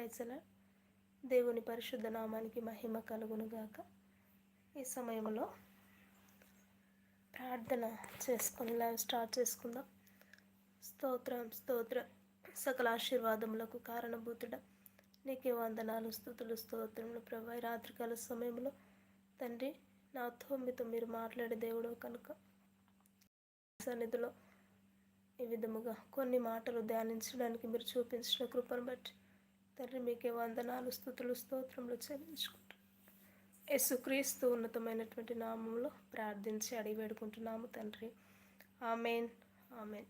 ప్రైజల దేవుని పరిశుద్ధ నామానికి మహిమ కలుగునుగాక. ఈ సమయంలో ప్రార్థన చేసుకొని లైవ్ స్టార్ట్ చేసుకుందాం. స్తోత్రం స్తోత్ర. సకల ఆశీర్వాదములకు కారణభూతుడ. నీకే వందనాలు స్థుతులు స్తోత్రములు ప్రభా. రాత్రికాల సమయంలో తండ్రి నాతో మీతో మీరు మాట్లాడే దేవుడు కనుక సన్నిధిలో ఈ విధముగా కొన్ని మాటలు ధ్యానించడానికి మీరు చూపించిన కృపను బట్టి తండ్రి మీకే వందనాలు స్థుతులు స్తోత్రములు చెల్లించుకుంటాం యేసుక్రీస్తు ఉన్నతమైనటువంటి నామంలో ప్రార్థించి అడిగి వేడుకుంటున్నాము తండ్రి. ఆమెన్. ఆమెన్.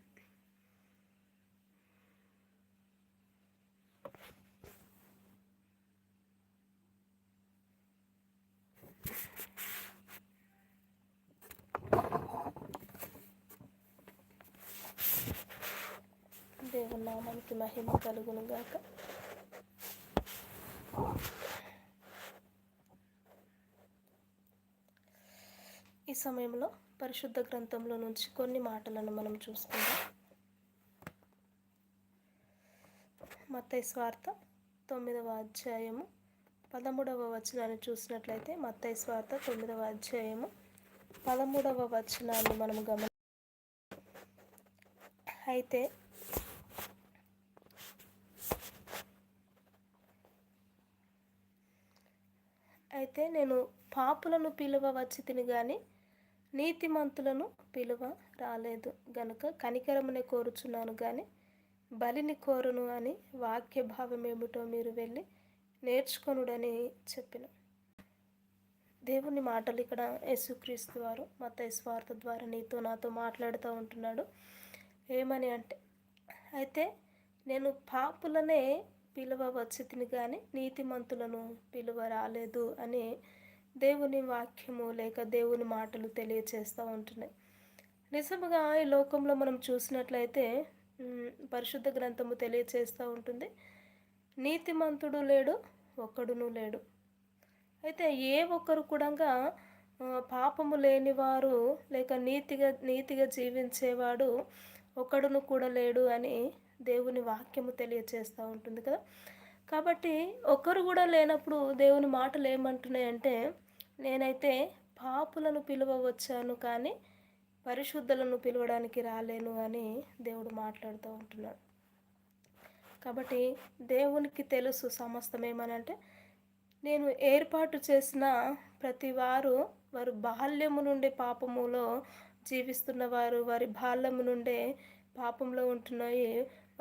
దేవుని నామానికి మహిమ కలుగును గాక సమయంలో పరిశుద్ధ గ్రంథంలో నుంచి కొన్ని మాటలను మనం చూసుకుందాం. మత్తయ్య స్వార్థ తొమ్మిదవ అధ్యాయము పదమూడవ వచనాన్ని చూసినట్లయితే మత్తయ్య స్వార్థ తొమ్మిదవ అధ్యాయము పదమూడవ వచనాన్ని మనం గమని అయితే అయితే నేను పాపులను పిలువ వచ్చి తిని కానీ నీతిమంతులను పిలువ రాలేదు గనుక కనికరమునే కోరుచున్నాను కానీ బలిని కోరును అని వాక్య భావం ఏమిటో మీరు వెళ్ళి నేర్చుకొనుడని చెప్పిన. దేవుని మాటలు ఇక్కడ యేసుక్రీస్తు వారు మత స్వార్థ ద్వారా నీతో నాతో మాట్లాడుతూ ఉంటున్నాడు. ఏమని అంటే అయితే నేను పాపులనే పిలువ వచ్చి తిని కానీ నీతిమంతులను పిలువ రాలేదు అని దేవుని వాక్యము లేక దేవుని మాటలు తెలియచేస్తూ ఉంటున్నాయి. నిజముగా ఈ లోకంలో మనం చూసినట్లయితే పరిశుద్ధ గ్రంథము తెలియచేస్తూ ఉంటుంది. నీతిమంతుడు లేడు ఒక్కడును లేడు. అయితే ఏ ఒక్కరు కూడా పాపము లేనివారు లేక నీతిగా నీతిగా జీవించేవాడు ఒకడును కూడా లేడు అని దేవుని వాక్యము తెలియచేస్తూ ఉంటుంది కదా. కాబట్టి ఒకరు కూడా లేనప్పుడు దేవుని మాటలు ఏమంటున్నాయంటే నేనైతే పాపులను పిలువవచ్చాను కానీ పరిశుద్ధులను పిలవడానికి రాలేను అని దేవుడు మాట్లాడుతూ ఉంటున్నాడు. కాబట్టి దేవునికి తెలుసు సమస్తం ఏమనంటే నేను ఏర్పాటు చేసిన ప్రతి వారు వారు బాల్యము నుండి పాపములో జీవిస్తున్న వారు వారి బాల్యము నుండే పాపంలో ఉంటున్నాయి.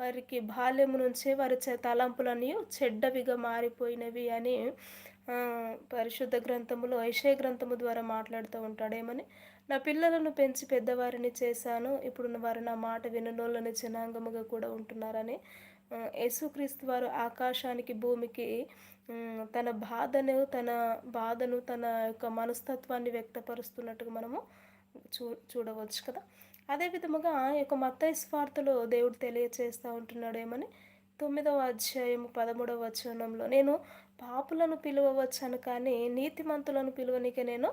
వారికి బాల్యము నుంచే వారి తలంపులన్నీ చెడ్డవిగా మారిపోయినవి అని పరిశుద్ధ గ్రంథములో ఐషయ గ్రంథము ద్వారా మాట్లాడుతూ ఉంటాడేమని నా పిల్లలను పెంచి పెద్దవారిని చేశాను. ఇప్పుడు వారు నా మాట విననోళ్ళని జనాంగముగా కూడా ఉంటున్నారని. యేసుక్రీస్తు వారు ఆకాశానికి భూమికి తన బాధను తన బాధను తన యొక్క మనస్తత్వాన్ని వ్యక్తపరుస్తున్నట్టుగా మనము చూ చూడవచ్చు కదా. అదేవిధముగా యొక్క మత్తయి స్వార్థలో దేవుడు తెలియచేస్తూ ఉంటున్నాడేమని తొమ్మిదవ అధ్యాయం పదమూడవ వచనంలో నేను పాపులను పిలువవచ్చాను కానీ నీతిమంతులను పిలువనికే నేను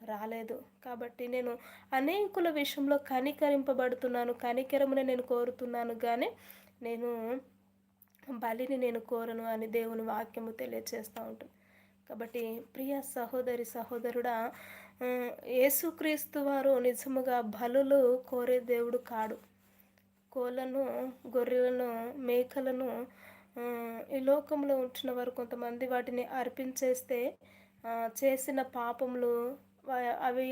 రాలేదు. కాబట్టి నేను అనేకుల విషయంలో కనికరింపబడుతున్నాను కనికరమునే నేను కోరుతున్నాను కానీ నేను బలిని నేను కోరను అని దేవుని వాక్యము తెలియచేస్తూ ఉంటుంది. కాబట్టి ప్రియ సహోదరి సహోదరుడా యేసుక్రీస్తు వారు నిజముగా బలులు కోరే దేవుడు కాడు. కోళ్ళను గొర్రెలను మేకలను ఈ లోకంలో ఉంటున్న వారు కొంతమంది వాటిని అర్పించేస్తే చేసిన పాపములు అవి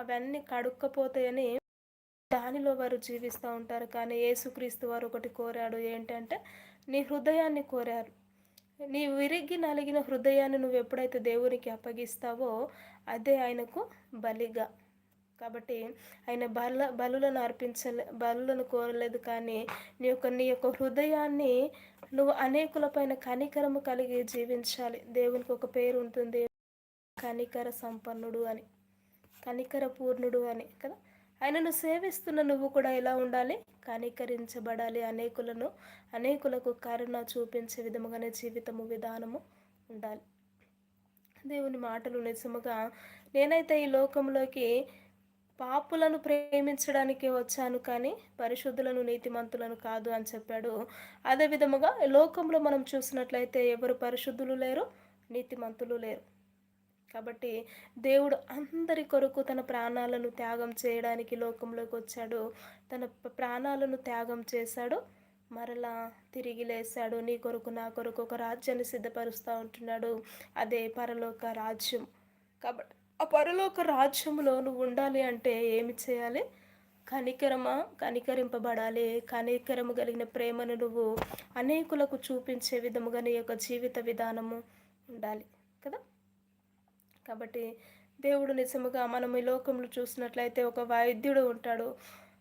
అవన్నీ కడుక్కపోతాయని దానిలో వారు జీవిస్తూ ఉంటారు. కానీ యేసుక్రీస్తు వారు ఒకటి కోరాడు ఏంటంటే నీ హృదయాన్ని కోరారు. నీ విరిగి నలిగిన హృదయాన్ని నువ్వు ఎప్పుడైతే దేవునికి అప్పగిస్తావో అదే ఆయనకు బలిగా. కాబట్టి ఆయన బల బలులను అర్పించలే బలులను కోరలేదు. కానీ నీ యొక్క నీ యొక్క హృదయాన్ని నువ్వు అనేకులపైన కనికరము కలిగి జీవించాలి. దేవునికి ఒక పేరు ఉంటుంది. కనికర సంపన్నుడు అని. కనికర పూర్ణుడు అని కదా? ఆయనను సేవిస్తున్న నువ్వు కూడా ఎలా ఉండాలి? కనికరించబడాలి. అనేకులను అనేకులకు కరుణ చూపించే విధముగానే జీవితము విధానము ఉండాలి. దేవుని మాటలు నిజముగా నేనైతే ఈ లోకంలోకి పాపులను ప్రేమించడానికే వచ్చాను కానీ పరిశుద్ధులను నీతిమంతులను కాదు అని చెప్పాడు. అదే విధముగా లోకంలో మనం చూసినట్లయితే ఎవరు పరిశుద్ధులు లేరు నీతిమంతులు లేరు. కాబట్టి దేవుడు అందరి కొరకు తన ప్రాణాలను త్యాగం చేయడానికి లోకంలోకి వచ్చాడు. తన ప్రాణాలను త్యాగం చేశాడు. మరలా తిరిగి లేశాడు. నీ కొరకు నా కొరకు ఒక రాజ్యాన్ని సిద్ధపరుస్తూ ఉంటున్నాడు. అదే పరలోక రాజ్యం. కాబట్టి ఆ పరలోక రాజ్యంలో నువ్వు ఉండాలి అంటే ఏమి చేయాలి? కనికరమా? కనికరింపబడాలి. కనికరము కలిగిన ప్రేమను నువ్వు అనేకులకు చూపించే విధముగా నీ యొక్క జీవిత విధానము ఉండాలి కదా? కాబట్టి దేవుడు నిజముగా మనం ఈ లోకంలో చూసినట్లయితే ఒక వైద్యుడు ఉంటాడు.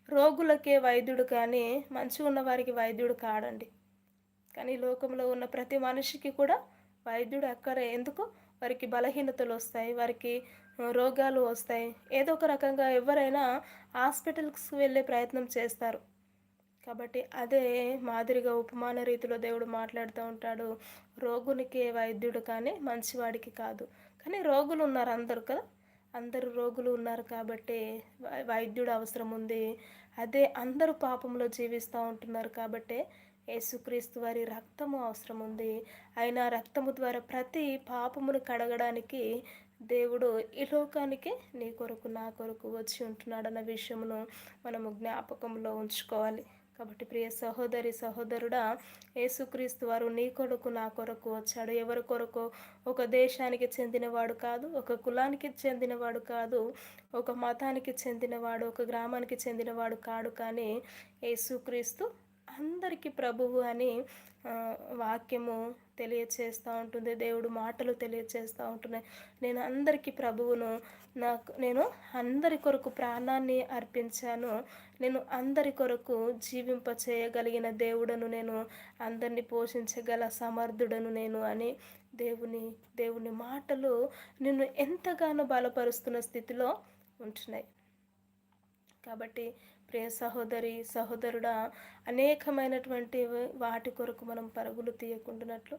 రోగులకే వైద్యుడు కానీ మంచిగా ఉన్న వారికి వైద్యుడు కాడండి. కానీ లోకంలో ఉన్న ప్రతి మనిషికి కూడా వైద్యుడు అక్కడే ఎందుకు? వారికి బలహీనతలు వస్తాయి. వారికి రోగాలు వస్తాయి. ఏదో ఒక రకంగా ఎవరైనా హాస్పిటల్స్కి వెళ్ళే ప్రయత్నం చేస్తారు. కాబట్టి అదే మాదిరిగా ఉపమాన రీతిలో దేవుడు మాట్లాడుతూ ఉంటాడు. రోగునికి వైద్యుడు కానీ మంచివాడికి కాదు. కానీ రోగులు ఉన్నారు అందరు కదా? అందరు రోగులు ఉన్నారు కాబట్టి వైద్యుడు అవసరం ఉంది. అదే అందరూ పాపంలో జీవిస్తూ ఉంటున్నారు కాబట్టి యేసుక్రీస్తు వారి రక్తము అవసరం ఉంది. అయినా రక్తము ద్వారా ప్రతి పాపమును కడగడానికి దేవుడు ఈ లోకానికి నీ కొరకు నా కొరకు వచ్చి ఉంటున్నాడన్న విషయమును మనము జ్ఞాపకంలో ఉంచుకోవాలి. కాబట్టి ప్రియ సహోదరి సహోదరుడా యేసుక్రీస్తు వారు నీ కొరకు నా కొరకు వచ్చాడు. ఎవరి కొరకు? ఒక దేశానికి చెందినవాడు కాదు ఒక కులానికి చెందినవాడు కాదు ఒక మతానికి చెందినవాడు ఒక గ్రామానికి చెందినవాడు కాడు. కానీ యేసుక్రీస్తు అందరికీ ప్రభువు అని వాక్యము తెలియచేస్తూ ఉంటుంది దేవుడు మాటలు తెలియచేస్తూ ఉంటున్నాయి. నేను అందరికీ ప్రభువును నాకు నేను అందరి కొరకు ప్రాణాన్ని అర్పించాను. నేను అందరి కొరకు జీవింప చేయగలిగిన దేవుడను నేను అందరినీ పోషించగల సమర్థుడను నేను అని దేవుని దేవుని మాటలు నిన్ను ఎంతగానో బలపరుస్తున్న స్థితిలో ఉంటున్నాయి. కాబట్టి ప్రియ సహోదరి సహోదరుడా అనేకమైనటువంటి వాటి కొరకు మనం పరుగులు తీయకుండానట్లు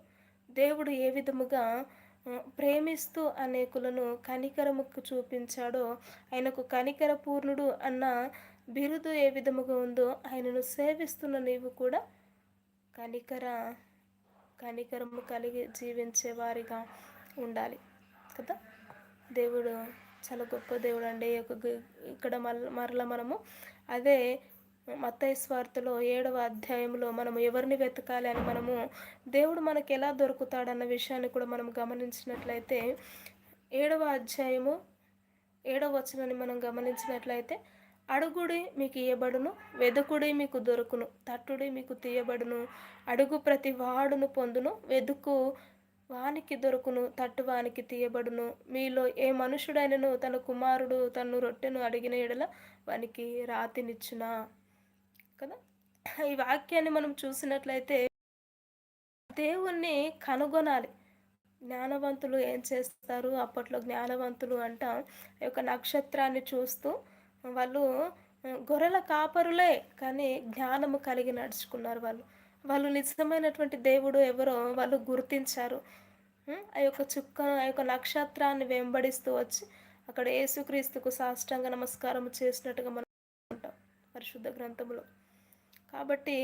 దేవుడు ఏ విధముగా ప్రేమిస్తూ అనేకులను కనికరముకు చూపించాడో ఆయనకు కనికర పూర్ణుడు అన్న బిరుదు ఏ విధముగా ఉందో ఆయనను సేవిస్తున్న నీవు కూడా కనికర కనికరము కలిగి జీవించే వారిగా ఉండాలి కదా? దేవుడు చాలా గొప్ప దేవుడు అండి. ఇక్కడ మరల మనము అదే మత్తయ్య స్వార్థలో ఏడవ అధ్యాయంలో మనము ఎవరిని వెతకాలి అని మనము దేవుడు మనకు ఎలా దొరుకుతాడన్న విషయాన్ని కూడా మనం గమనించినట్లయితే ఏడవ అధ్యాయము ఏడవ వచనాన్ని మనం గమనించినట్లయితే అడుగుడి మీకు ఇయ్యబడును వెదుకుడి మీకు దొరుకును తట్టుడి మీకు తీయబడును అడుగు ప్రతి వాడును పొందును వెదుకు వానికి దొరుకును తట్టు వానికి తీయబడును. మీలో ఏ మనుషుడైనను తన కుమారుడు తను రొట్టెను అడిగిన ఎడల వానికి రాతినిచ్చునా? కదా? ఈ వాక్యాన్ని మనం చూసినట్లయితే దేవుణ్ణి కనుగొనాలి. జ్ఞానవంతులు ఏం చేస్తారు? అప్పట్లో జ్ఞానవంతులు అంట యొక్క నక్షత్రాన్ని చూస్తూ వాళ్ళు గొర్రెల కాపరులే! కానీ జ్ఞానము కలిగి నడుచుకున్నారు వాళ్ళు. వాళ్ళు నిజమైనటువంటి దేవుడు ఎవరో వాళ్ళు గుర్తించారు. ఆ యొక్క చుక్క ఆ యొక్క నక్షత్రాన్ని వెంబడిస్తూ వచ్చి అక్కడ యేసుక్రీస్తుకు సాష్టాంగ నమస్కారం చేసినట్టుగా మనం ఉంటాం పరిశుద్ధ గ్రంథములో. కాబట్టి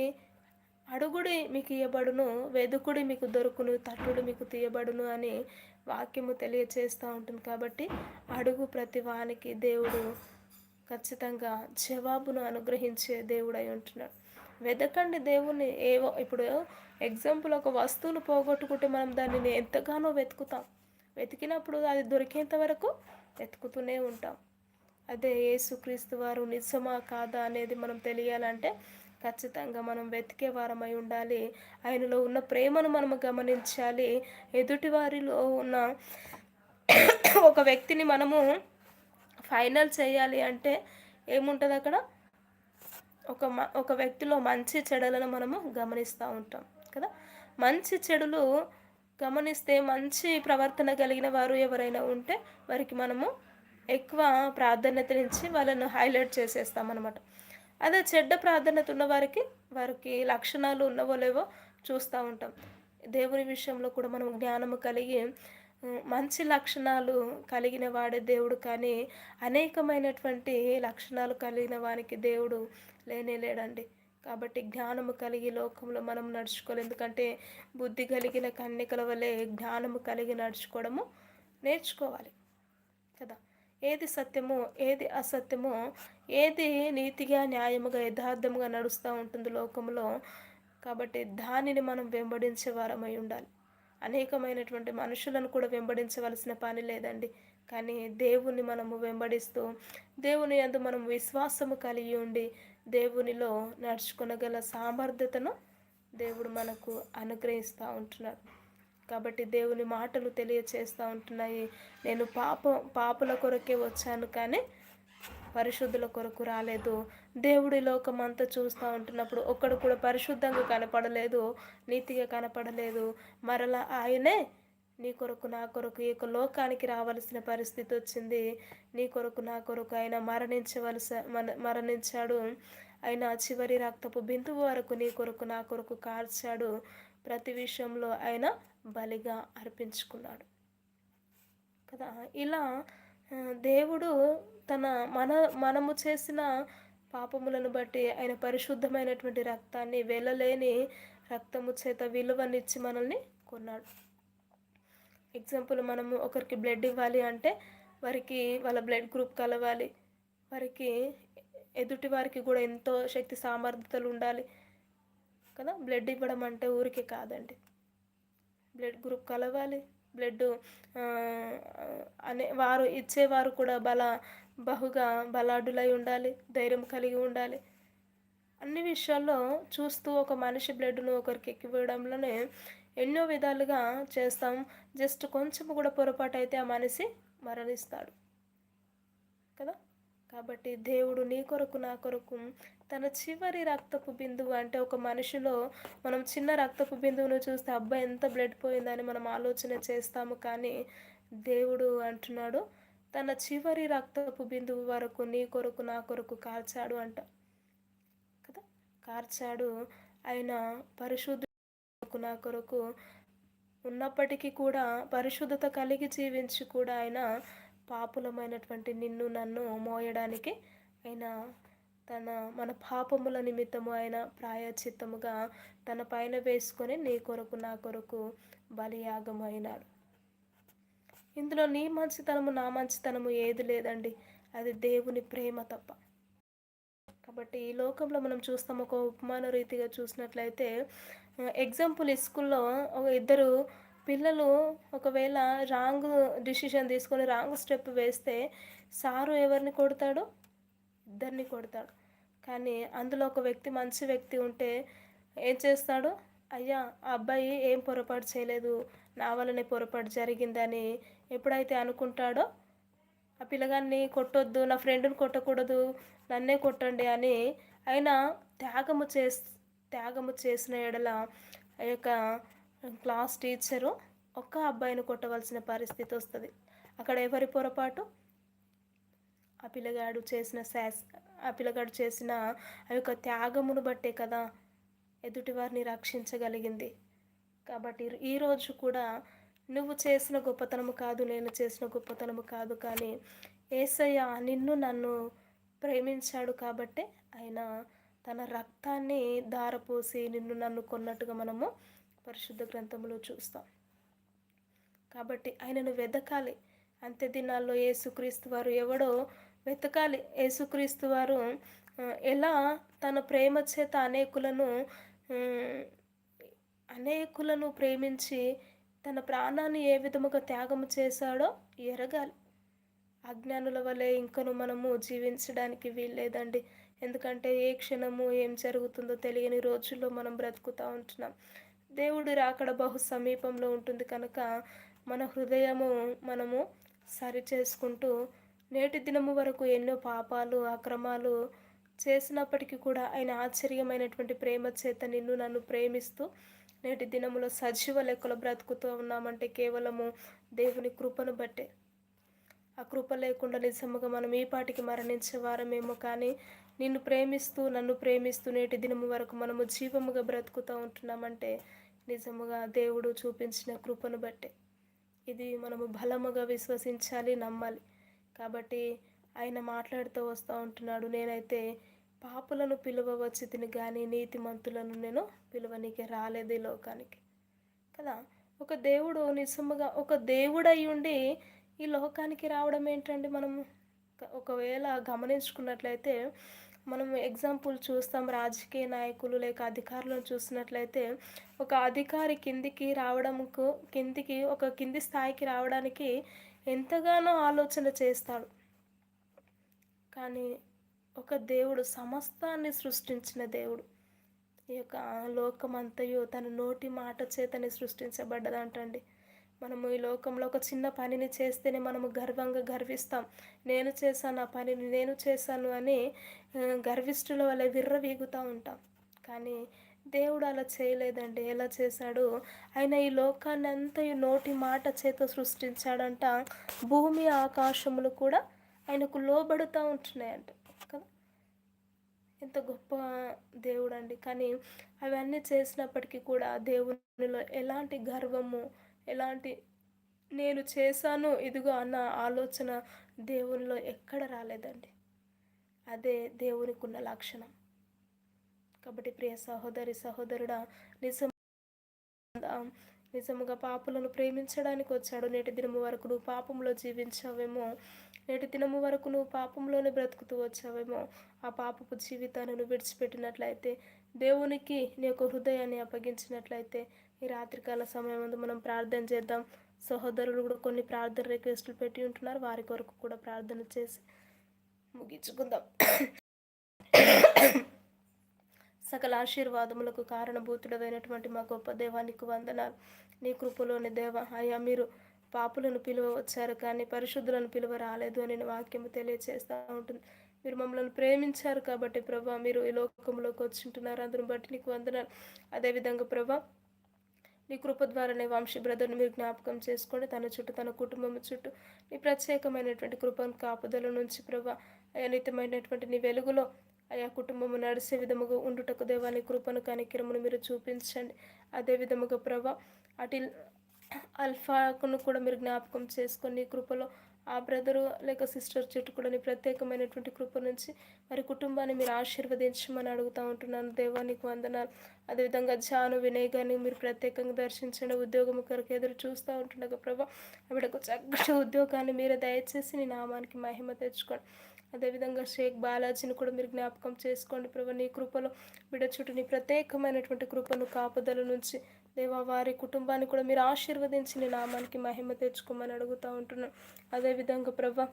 అడుగుడి మీకు ఇయ్యబడును వెదుకుడి మీకు దొరుకును తట్టుడు మీకు తీయబడును అని వాక్యము తెలియచేస్తూ ఉంటుంది. కాబట్టి అడుగు ప్రతి వానికి దేవుడు ఖచ్చితంగా జవాబును అనుగ్రహించే దేవుడై ఉంటున్నాడు. వెదకండి దేవుణ్ణి. ఏవో ఇప్పుడు ఎగ్జాంపుల్ ఒక వస్తువును పోగొట్టుకుంటే మనం దానిని ఎంతగానో వెతుకుతాం. వెతికినప్పుడు అది దొరికేంత వరకు వెతుకుతూనే ఉంటాం. అదే యేసుక్రీస్తు వారు నిజమా కాదా అనేది మనం తెలియాలంటే ఖచ్చితంగా మనం వెతికే వారమై ఉండాలి. ఆయనలో ఉన్న ప్రేమను మనం గమనించాలి. ఎదుటి వారిలో ఉన్న ఒక వ్యక్తిని మనము ఫైనల్ చేయాలి అంటే ఏముంటుంది అక్కడ ఒక ఒక వ్యక్తిలో మంచి చెడులను మనము గమనిస్తూ ఉంటాం కదా? మంచి చెడులు గమనిస్తే మంచి ప్రవర్తన కలిగిన వారు ఎవరైనా ఉంటే వారికి మనము ఎక్కువ ప్రాధాన్యతనిచ్చి వాళ్ళను హైలైట్ చేసేస్తామన్నమాట. అదే చెడ్డ ప్రాధాన్యత ఉన్న వారికి వారికి లక్షణాలు ఉన్నవో లేవో చూస్తూ ఉంటాం. దేవుని విషయంలో కూడా మనం జ్ఞానము కలిగి మంచి లక్షణాలు కలిగిన వాడే దేవుడు కానీ అనేకమైనటువంటి లక్షణాలు కలిగిన వానికి దేవుడు లేనే లేడండి. కాబట్టి జ్ఞానము కలిగి లోకంలో మనం నడుచుకోవాలి. ఎందుకంటే బుద్ధి కలిగిన కన్యకల వలె జ్ఞానము కలిగి నడుచుకోవడము నేర్చుకోవాలి కదా. ఏది సత్యమో ఏది అసత్యమో ఏది నీతిగా న్యాయముగా యథార్థముగా నడుస్తూ ఉంటుంది లోకంలో. కాబట్టి దానిని మనం వెంబడించే వారమై ఉండాలి. అనేకమైనటువంటి మనుషులను కూడా వెంబడించవలసిన పని లేదండి. కానీ దేవుని మనము వెంబడిస్తూ దేవుని అందు మనం విశ్వాసము కలిగి ఉండి దేవునిలో నడుచుకునగల సామర్థ్యతను దేవుడు మనకు అనుగ్రహిస్తూ ఉంటున్నాడు. కాబట్టి దేవుని మాటలు తెలియచేస్తూ ఉంటున్నాయి. నేను పాప పాపుల కొరకే వచ్చాను కానీ పరిశుద్ధుల కొరకు రాలేదు. దేవుడి లోకం అంతా చూస్తూ ఉంటున్నప్పుడు ఒక్కడు కూడా పరిశుద్ధంగా కనపడలేదు నీతిగా కనపడలేదు. మరలా ఆయనే నీ కొరకు నా కొరకు ఈ యొక్క లోకానికి రావలసిన పరిస్థితి వచ్చింది. నీ కొరకు నా కొరకు ఆయన మరణించవలస మరణించాడు. ఆయన చివరి రక్తపు బిందువు వరకు నీ కొరకు నా కొరకు కార్చాడు. ప్రతి విషయంలో ఆయన బలిగా అర్పించుకున్నాడు. కదా? ఇలా దేవుడు తన మన మనము చేసిన పాపములను బట్టి ఆయన పరిశుద్ధమైనటువంటి రక్తాన్ని వెళ్ళలేని రక్తము చేత విలువనిచ్చి మనల్ని కొన్నాడు. ఎగ్జాంపుల్ మనము ఒకరికి బ్లడ్ ఇవ్వాలి అంటే వారికి వాళ్ళ బ్లడ్ గ్రూప్ కలవాలి. వారికి ఎదుటి వారికి కూడా ఎంతో శక్తి సామర్థ్యతలు ఉండాలి. కదా? బ్లడ్ ఇవ్వడం అంటే ఊరికే కాదండి. బ్లడ్ గ్రూప్ కలవాలి. బ్లడ్ అనే వారు ఇచ్చేవారు కూడా బల బహుగా బలాఢులై ఉండాలి ధైర్యం కలిగి ఉండాలి. అన్ని విషయాల్లో చూస్తూ ఒక మనిషి బ్లడ్ను ఒకరికి ఎక్కివేయడంలోనే ఎన్నో విధాలుగా చేస్తాం. జస్ట్ కొంచెం కూడా పొరపాటు అయితే ఆ మనిషి మరణిస్తాడు. కదా? కాబట్టి దేవుడు నీ కొరకు నా కొరకు తన చివరి రక్తపు బిందువు అంటే ఒక మనిషిలో మనం చిన్న రక్తపు బిందువును చూస్తే అబ్బాయి ఎంత బ్లడ్ పోయిందని మనం ఆలోచన చేస్తాము. కానీ దేవుడు అంటున్నాడు తన చివరి రక్తపు బిందువు వరకు నీ కొరకు నా కొరకు కార్చాడు అంట. కదా? కార్చాడు ఆయన పరిశుద్ధ నా కొరకు ఉన్నప్పటికీ కూడా పరిశుద్ధత కలిగి జీవించి కూడా ఆయన పాపులమైనటువంటి నిన్ను నన్ను మోయడానికి ఆయన తన మన పాపముల నిమిత్తము ఆయన ప్రాయచిత్తముగా తన పైన వేసుకొని నీ కొరకు నా కొరకు బలియాగం అయినాడు. ఇందులో నీ మంచితనము నా మంచితనము ఏది లేదండి. అది దేవుని ప్రేమ తప్ప. కాబట్టి ఈ లోకంలో మనం చూస్తాం ఒక ఉపమాన రీతిగా చూసినట్లయితే ఎగ్జాంపుల్ స్కూల్లో ఒక ఇద్దరు పిల్లలు ఒకవేళ రాంగ్ డిసిషన్ తీసుకొని రాంగ్ స్టెప్ వేస్తే సారు ఎవరిని కొడతాడు? ఇద్దరిని కొడతాడు. కానీ అందులో ఒక వ్యక్తి మంచి వ్యక్తి ఉంటే ఏం చేస్తాడు? అయ్యా ఆ అబ్బాయి ఏం పొరపాటు చేయలేదు నా వల్లనే పొరపాటు జరిగిందని ఎప్పుడైతే అనుకుంటాడో ఆ పిల్లగాన్ని కొట్టొద్దు నా ఫ్రెండ్ని కొట్టకూడదు నన్నే కొట్టండి అని ఆయన త్యాగము చేస్ త్యాగము చేసిన ఎడల ఆ యొక్క క్లాస్ టీచరు ఒక్క అబ్బాయిని కొట్టవలసిన పరిస్థితి వస్తుంది. అక్కడ ఎవరి పొరపాటు? ఆ పిల్లగాడు చేసిన శాస్ ఆ పిల్లగాడు చేసిన ఆ యొక్క త్యాగమును బట్టే కదా ఎదుటివారిని రక్షించగలిగింది. కాబట్టి ఈరోజు కూడా నువ్వు చేసిన గొప్పతనము కాదు నేను చేసిన గొప్పతనము కాదు కానీ ఏసయ్య నిన్ను నన్ను ప్రేమించాడు కాబట్టే ఆయన తన రక్తాన్ని దారపోసి నిన్ను నన్ను కొన్నట్టుగా మనము పరిశుద్ధ గ్రంథంలో చూస్తాం. కాబట్టి ఆయనను వెతకాలి అంత్య దినాల్లో యేసుక్రీస్తు వారు ఎవడో వెతకాలి. యేసుక్రీస్తు వారు ఎలా తన ప్రేమ చేత అనేకులను అనేకులను ప్రేమించి తన ప్రాణాన్ని ఏ విధముగా త్యాగము చేశాడో ఎరగాలి. అజ్ఞానుల వలె ఇంకను మనము జీవించడానికి వీల్లేదండి. ఎందుకంటే ఏ క్షణము ఏం జరుగుతుందో తెలియని రోజుల్లో మనం బ్రతుకుతూ ఉంటున్నాం. దేవుడు రాకడ బహు సమీపంలో ఉంటుంది కనుక మన హృదయము మనము సరి చేసుకుంటూ నేటి దినము వరకు ఎన్నో పాపాలు అక్రమాలు చేసినప్పటికీ కూడా ఆయన ఆశ్చర్యమైనటువంటి ప్రేమ చేత నిన్ను నన్ను ప్రేమిస్తూ నేటి దినములో సజీవ లెక్కలు బ్రతుకుతూ ఉన్నామంటే కేవలము దేవుని కృపను బట్టే. ఆ కృప లేకుండా నిజముగా మనం ఈ పాటికి మరణించే వారమేమో కానీ నిన్ను ప్రేమిస్తూ నన్ను ప్రేమిస్తూ నేటి దినము వరకు మనము జీవముగా బ్రతుకుతూ ఉంటున్నామంటే నిజముగా దేవుడు చూపించిన కృపను బట్టే. ఇది మనము బలముగా విశ్వసించాలి నమ్మాలి. కాబట్టి ఆయన మాట్లాడుతూ వస్తూ ఉంటున్నాడు. నేనైతే పాపులను పిలువవచ్చు తిని కానీ నీతిమంతులను నేను పిలువనీకి రాలేదు ఈ లోకానికి. కదా? ఒక దేవుడు నిజముగా ఒక దేవుడై ఉండి ఈ లోకానికి రావడం ఏంటండి మనం ఒకవేళ గమనించుకున్నట్లయితే మనం ఎగ్జాంపుల్ చూస్తాం రాజకీయ నాయకులు లేక అధికారులను చూసినట్లయితే ఒక అధికారి కిందికి రావడంకు కిందికి ఒక కింది స్థాయికి రావడానికి ఎంతగానో ఆలోచన చేస్తాడు. కానీ ఒక దేవుడు సమస్తాన్ని సృష్టించిన దేవుడు. ఈ యొక్క లోకమంతయు తన నోటి మాట చేతని సృష్టించబడ్డదంటండి. మనము ఈ లోకంలో ఒక చిన్న పనిని చేస్తేనే మనము గర్వంగా గర్విస్తాం. నేను చేశాను ఆ పనిని నేను చేశాను అని గర్విష్ఠుల వల్ల విర్రవీగుతూ ఉంటాం. కానీ దేవుడు అలా చేయలేదండి. ఎలా చేశాడు? ఆయన ఈ లోకాన్ని అంతా నోటి మాట చేత సృష్టించాడంట. భూమి ఆకాశములు కూడా ఆయనకు లోబడుతూ ఉంటున్నాయంట. ఎంత గొప్ప దేవుడు అండి కానీ అవన్నీ చేసినప్పటికీ కూడా దేవునిలో ఎలాంటి గర్వము ఎలాంటి నేను చేశాను ఇదిగో అన్న ఆలోచన దేవునిలో ఎక్కడ రాలేదండి. అదే దేవునికి ఉన్న లక్షణం. కాబట్టి ప్రియ సహోదరి సహోదరుడా నిజం నిజముగా పాపులను ప్రేమించడానికి వచ్చాడు. నేటి దినము వరకు నువ్వు పాపంలో జీవించావేమో. నేటి దినము వరకు నువ్వు పాపంలోనే బ్రతుకుతూ వచ్చావేమో. ఆ పాపపు జీవితాన్ని నువ్వు విడిచిపెట్టినట్లయితే దేవునికి నీ యొక్క హృదయాన్ని అప్పగించినట్లయితే ఈ రాత్రికాల సమయం ముందు మనం ప్రార్థన చేద్దాం. సహోదరులు కూడా కొన్ని ప్రార్థన రిక్వెస్టులు పెట్టి ఉంటున్నారు. వారి కొరకు కూడా ప్రార్థన చేసి ముగించుకుందాం. సకల ఆశీర్వాదములకు కారణభూతుడమైనటువంటి మా గొప్ప దేవానికి వందనాలు. నీ కృపలోని దేవ అయ్యా మీరు పాపులను పిలువ వచ్చారు కానీ పరిశుద్ధులను పిలువ రాలేదు అని వాక్యము తెలియచేస్తూ ఉంటుంది. మీరు మమ్మల్ని ప్రేమించారు కాబట్టి ప్రభా మీరు ఈ లోకంలోకి వచ్చింటున్నారు. అందును బట్టి నీకు వందనాలు. అదేవిధంగా ప్రభా నీ కృప ద్వారానే వంశీ బ్రదర్ని మీరు జ్ఞాపకం చేసుకోండి. తన చుట్టూ తన కుటుంబం చుట్టూ నీ ప్రత్యేకమైనటువంటి కృపను కాపుదల నుంచి ప్రభా అనితమైనటువంటి నీ వెలుగులో ఆయా కుటుంబము నడిచే విధముగా ఉండుటకు దేవాని కృపను కనికిరమును మీరు చూపించండి. అదే విధముగా ప్రభా అటి అల్ఫాకును కూడా మీరు జ్ఞాపకం చేసుకొని కృపలో ఆ బ్రదరు లేక సిస్టర్ చెట్టు కూడా ప్రత్యేకమైనటువంటి కృప నుంచి మరి కుటుంబాన్ని మీరు ఆశీర్వదించమని అడుగుతూ ఉంటున్నాను. దేవానికి వందనాలు. అదేవిధంగా జాను వినయ్ గారిని మీరు ప్రత్యేకంగా దర్శించండి. ఉద్యోగం కొరకు ఎదురు చూస్తూ ఉంటుండగా ప్రభా ఆవిడకు చక్కటి ఉద్యోగాన్ని మీరే దయచేసి నీ నామానికి మహిమ తెచ్చుకోండి. అదేవిధంగా షేక్ బాలాజీని కూడా మీరు జ్ఞాపకం చేసుకోండి ప్రభు. నీ కృపలో బిడ్డ చుట్టూ నీ ప్రత్యేకమైనటువంటి కృపను కాపుదల నుంచి దేవా వారి కుటుంబాన్ని కూడా మీరు ఆశీర్వదించి నీ నామానికి మహిమ తెచ్చుకోమని అడుగుతూ ఉంటున్నాను అదేవిధంగా ప్రభా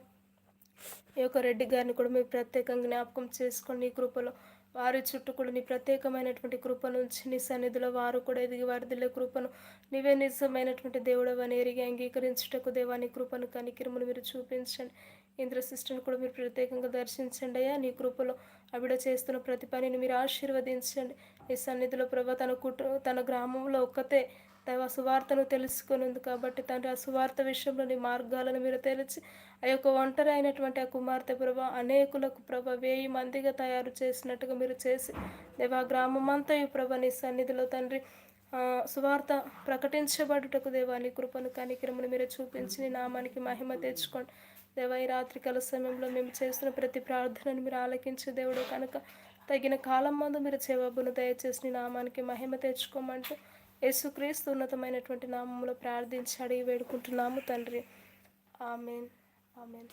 ఈ యొక్క రెడ్డి గారిని కూడా మీరు ప్రత్యేకంగా జ్ఞాపకం చేసుకోండి. నీ కృపలో వారి చుట్టూ కూడా నీ ప్రత్యేకమైనటువంటి కృప నుంచి నీ సన్నిధిలో వారు కూడా ఎదిగి వారిదిలే కృపను నీవే నిజమైనటువంటి దేవుడవని ఎరిగి అంగీకరించుటకు దేవాని కృపను కనికిరుమును మీరు చూపించండి. ఇంద్రశిష్ఠుని కూడా మీరు ప్రత్యేకంగా దర్శించండి అయ్యా. నీ కృపలో ఆవిడ చేస్తున్న ప్రతి పనిని మీరు ఆశీర్వదించండి. ఈ సన్నిధిలో ప్రభ తన కుటు తన గ్రామంలో ఒక్కతే దైవ సువార్తను తెలుసుకునింది కాబట్టి తండ్రి ఆ సువార్త విషయంలో నీ మార్గాలను మీరు తెలిసి ఆ యొక్క ఒంటరి అయినటువంటి ఆ కుమార్తె ప్రభ అనేకులకు ప్రభ వేయి మందిగా తయారు చేసినట్టుగా మీరు చేసి దేవా గ్రామం అంతా ఈ ప్రభ నీ సన్నిధిలో తండ్రి సువార్త ప్రకటించబడుటకు దేవా నీ కృపను కనికిరమును మీరు చూపించి నీ నామానికి మహిమ తెచ్చుకోండి. దేవా ఈ రాత్రికాల సమయంలో మేము చేస్తున్న ప్రతి ప్రార్థనను మీరు ఆలకించే దేవుడు కనుక తగిన కాలం మందు మీరు జవాబును దయచేసి నామానికి మహిమ తెచ్చుకోమంటూ యేసుక్రీస్తు ఉన్నతమైనటువంటి నామంలో ప్రార్థించి అడిగి వేడుకుంటున్నాము తండ్రి. ఆమెన్. ఆమెన్.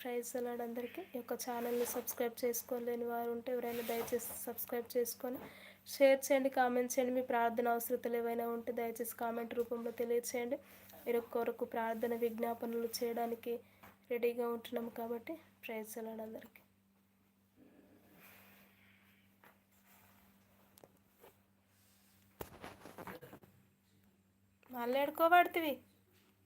ప్రైజ్ అలాడ్ అందరికీ. ఈ యొక్క ఛానల్ని సబ్స్క్రైబ్ చేసుకోలేని వారు ఉంటే ఎవరైనా దయచేసి సబ్స్క్రైబ్ చేసుకొని షేర్ చేయండి కామెంట్ చేయండి. మీ ప్రార్థన అవసరతలు ఏవైనా ఉంటే దయచేసి కామెంట్ రూపంలో తెలియచేయండి. మీరు కొరకు ప్రార్థన విజ్ఞాపనలు చేయడానికి రెడీగా ఉంటున్నాము కాబట్టి ప్రైజ్ అందరికీ. మళ్ళీ ఎడుకోబడుతుంది